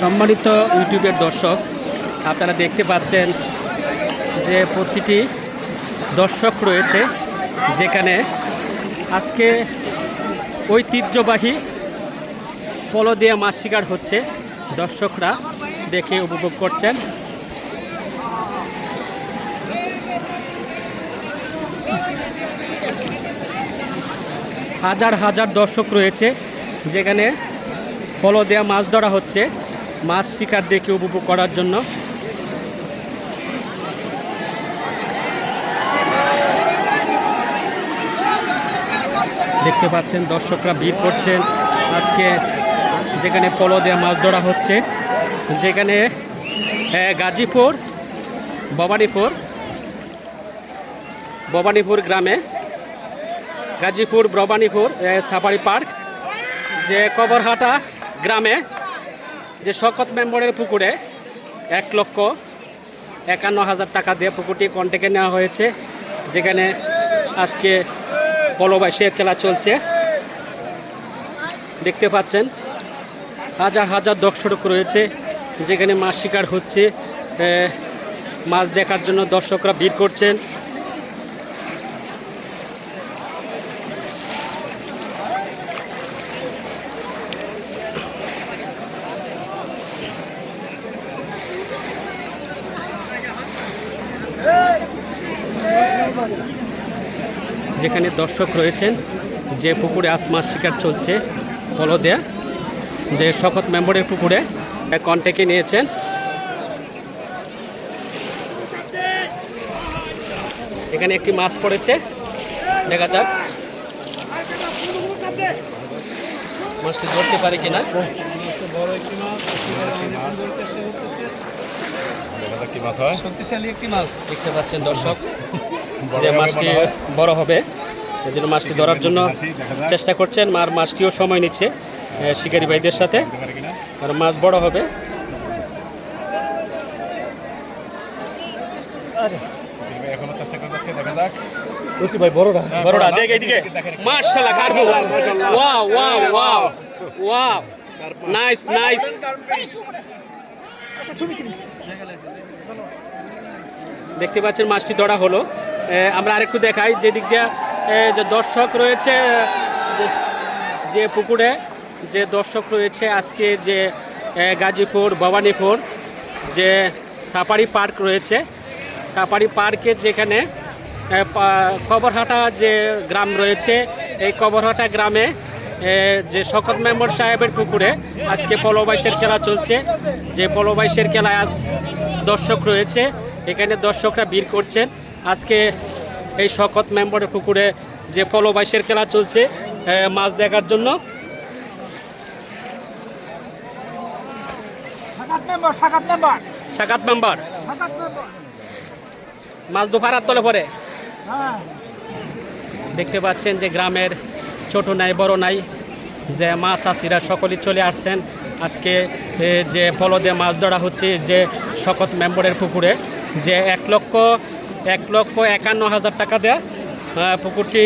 সম্মানিত ইউটিউবের দর্শক, আপনারা দেখতে পাচ্ছেন যে প্রতিটি দর্শক রয়েছে যেখানে আজকে ঐতিহ্যবাহী পলো দিয়ে মাছ শিকার হচ্ছে। দর্শকরা দেখে উপভোগ করছেন। হাজার হাজার দর্শক রয়েছে যেখানে পলো দেওয়া মাছ ধরা হচ্ছে। মাছ শিকার দেখে উপভোগ করার জন্য। দেখতে পাচ্ছেন, দর্শকরা ভিড় করছেন। আজকে যেখানে পলো দেওয়া মাছ ধরা হচ্ছে, যেখানে গাজীপুর, ভবানীপুর ভবানীপুর গ্রামে, গাজীপুর, ভবানীপুর সাফারি পার্ক, যে কবরহাটা গ্রামে যে শকত মেম্বরের পুকুরে এক লক্ষ একান্ন হাজার টাকা দিয়ে পুকুরটি কন্টেকে নেওয়া হয়েছে, যেখানে আজকে পলবাসের খেলা চলছে। দেখতে পাচ্ছেন, হাজার হাজার দর্শক রয়েছে, যেখানে মাছ শিকার হচ্ছে মাছ দেখার জন্য দর্শকরা ভিড় করছেন। যেখানে দর্শক রয়েছেন যে পুকুরে আজ মাছ শিকার চলছে পলো দেয়া যে শকত মেম্বরের পুকুরে কন্টেকে নিয়েছেন। এখানে একটি মাছ পড়েছে দেখা যাক। মাছটি ধরতে পারে কিনা। শক্তিশালী একটি মাছ দেখতে পাচ্ছেন দর্শক। যে মাছটি বড় হবে এই জন্য মাছটি ধরার জন্য চেষ্টা করছেন আর মাছটিও সময় নিচ্ছে শিকারি ভাইদের সাথে। আর মাছ বড় হবে। ভাই দেখ মাশাআল্লাহ কারবো wow wow wow. Wow. Nice nice. দেখতে পাচ্ছেন মাছটি ধরা হলো। আমরা আরেকটু দেখাই যেদিক দিয়ে যে দর্শক রয়েছে যে- পুকুরে, যে দর্শক রয়েছে আজকে যে গাজীপুর, ভবানীপুর, যে সাফারি পার্ক রয়েছে। সাফারি পার্কে যেখানে কবরহাটা যে গ্রাম রয়েছে, এই কবরহাটা গ্রামে যে শকত মেম্বর সাহেবের পুকুরে আজকে পলবাইশের খেলা চলছে। যে পলবাইশের খেলায় আজ দর্শক রয়েছে। এখানে দর্শকরা ভিড় করছেন। আজকে এই শকত মেম্বরের পুকুরে যে পলো পলবাইশের খেলা চলছে মাছ দেখার জন্য। সাকাত মেম্বার মাছ দুপারার তলে পরে হ্যাঁ। দেখতে পাচ্ছেন যে গ্রামের ছোট নাই বড় নাই যে মাছ চাষিরা সকলেই চলে আসছেন। আজকে যে পলো দিয়ে মাছ ধরা হচ্ছে যে শকত মেম্বরের পুকুরে যে এক লক্ষ এক লক্ষ একান্ন হাজার টাকা আহ, পুকুরটি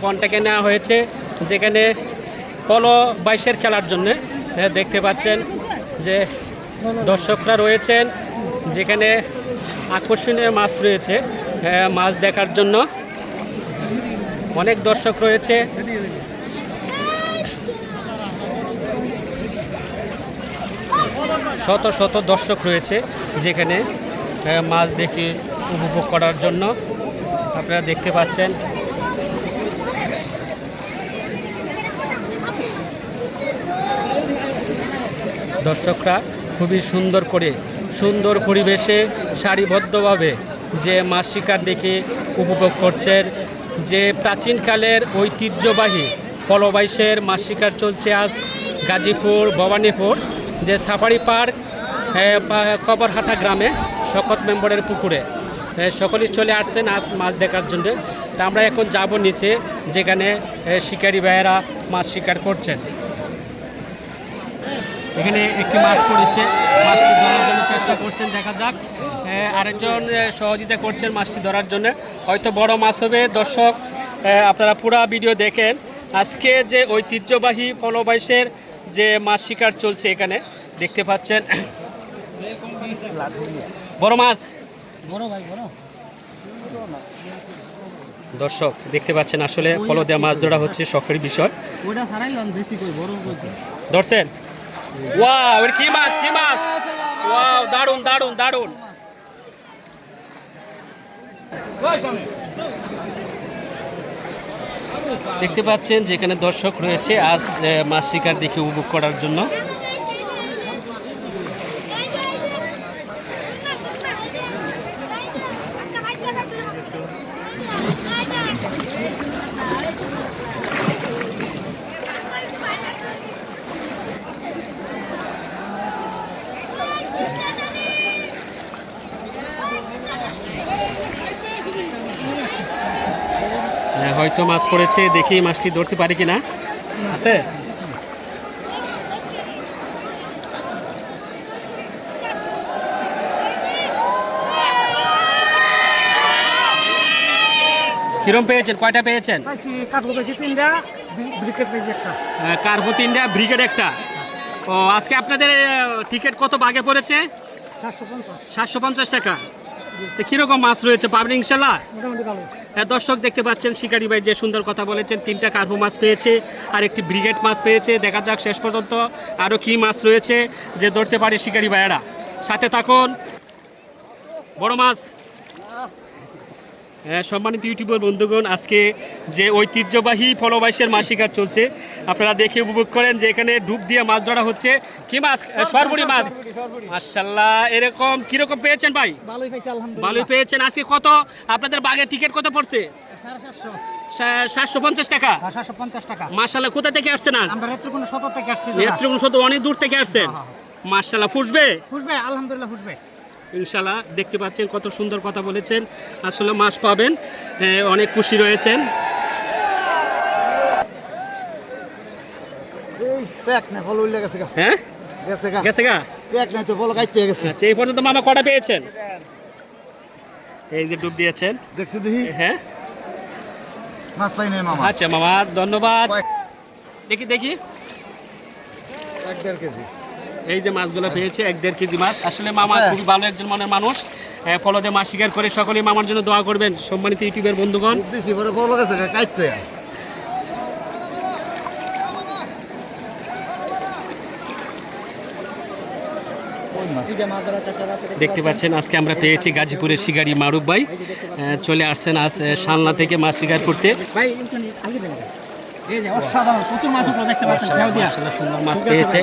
কন্ট্যাক্টে নেওয়া হয়েছে যেখানে পলো বাইশের খেলার জন্য দেখতে পাচ্ছেন যে দর্শকরা রয়েছেন যেখানে আকর্ষণীয় মাছ রয়েছে মাছ দেখার জন্য। অনেক দর্শক রয়েছে। শত শত দর্শক রয়েছে যেখানে মাছ দেখে উপভোগ করার জন্য আপনারা দেখতে পাচ্ছেন। দর্শকরা, খুবই সুন্দর করে, সুন্দর পরিবেশে সারিবদ্ধভাবে যে মাছ শিকার দেখে উপভোগ করছেন, যে প্রাচীনকালের ঐতিহ্যবাহী পলবাইশের মাছ শিকার চলছে আজ গাজীপুর, ভবানীপুর, যে সাফারি পার্ক কবরহাটা গ্রামে শকত মেম্বরের পুকুরে। সকলেই চলে আসছেন আজ মাছ দেখার জন্য। তা আমরা এখন যাব নিচে, যেখানে শিকারী ভাইয়েরা মাছ শিকার করছেন। এখানে একটি মাছ পড়েছে, মাছটি ধরার জন্য চেষ্টা করছেন, দেখা যাক। আরেকজন সহযোগিতা করছেন মাছটি ধরার জন্য। হয়তো বড় মাছ হবে। দর্শক আপনারা পুরা ভিডিও দেখেন। আজকে যে ঐতিহ্যবাহী ফলবাইশের যে মাছ শিকার চলছে এখানে, দেখতে পাচ্ছেন। বড় মাছ। দর্শক দেখতে পাচ্ছেন আসলে ফলো দেওয়া মাছ ধরা হচ্ছে শখের বিষয়। ধরছেন? ওয়াও এর কি মাছ কি মাছ? ওয়াও দারুণ দারুণ দারুণ দেখতে পাচ্ছেন যেখানে দর্শক রয়েছে আজ মাছ শিকার দেখে উপভোগ করার জন্য। হয়তো মাছ পড়েছে দেখি মাছটি ধরতে পারি কিনা। আছে? কিরম পেয়েছেন? কয়টা পেয়েছেন? পাইছি কাঠগো তিনটা ব্রিগেড একটা। ও আজকে আপনাদের টিকিট কত বাগে পড়েছে? সাতশো পঞ্চাশ। টাকা। তো কীরকম মাছ রয়েছে? পাবেন ইনশাল্লাহ? মোটামুটি ভালো। হ্যাঁ দর্শক দেখতে পাচ্ছেন, শিকারি ভাই যে সুন্দর কথা বলেছেন, তিনটা কার্ভো মাছ পেয়েছে, আর একটি ব্রিগেড মাছ পেয়েছে। দেখা যাক শেষ পর্যন্ত আরও কি মাছ রয়েছে যে ধরতে পারে শিকারি ভাইয়েরা। সাথে থাকুন, বড় মাছ। হ্যাঁ সম্মানিত ইউটিউবের বন্ধুগণ আজকে যে ঐতিহ্যবাহী ফলবাইশের মাছ শিকার চলছে আপনারা দেখে উপভোগ করেন যে এখানে ডুব দিয়ে মাছ ধরা হচ্ছে। কি মাছ? সরবুড়ি মাছ। মার্শাল্লাহ এরকম কীরকম পেয়েছেন ভাই? ভালোই পেয়েছেন। আজকে কত? আপনাদের বাঘের টিকিট কত পড়ছে? সাতশো। পঞ্চাশ টাকা। সাতশো পঞ্চাশ টাকা। মার্শাল্লাহ কোথা থেকে আসছেন আজ? থেকে নেত্রকোনা অনেক দূর থেকে আসছেন। মার্শাল্লাহ ফুসবে ফুসবে আলহামদুলিল্লাহ ফুসবে ইনশাল্লাহ দেখতে পাচ্ছেন কত সুন্দর কথা বলেছেন। আসলে মাছ পাবেন অনেক খুশি রয়েছেন। হ্যাঁ? গেছে গা। গেছে গা? প্যাক নাই তো ফল গাইতে গেছে। আচ্ছা এই পর্যন্ত মামা কটা পেয়েছেন? এই যে ডুব দিয়েছেন। দেখছি দেখি। হ্যাঁ? মাছ পাই নাই মামা। আচ্ছা মামা ধন্যবাদ। দেখি দেখি। এক দেড় কেজি। এই যে মাছগুলো পেয়েছে এক দেড় কেজি মাছ। আসলে মামা হ্যাঁ। খুবই ভালো একজন মনের মানুষ। ফলতে মাছ শিকার করে সকলেই মামার জন্য দোয়া করবেন। সম্মানিত ইউটিউবের বন্ধুগণ। দেখতে পাচ্ছেন আজকে আমরা পেয়েছি গাজীপুরের শিকারি মারুফ ভাই। চলে আসছেন আজ সালনা থেকে মাছ শিকার করতে। ভাই এই যে অসাধারণ প্রচুর মাছ উপরে দেখতে পাচ্ছেন সুন্দর মাছ পেয়েছে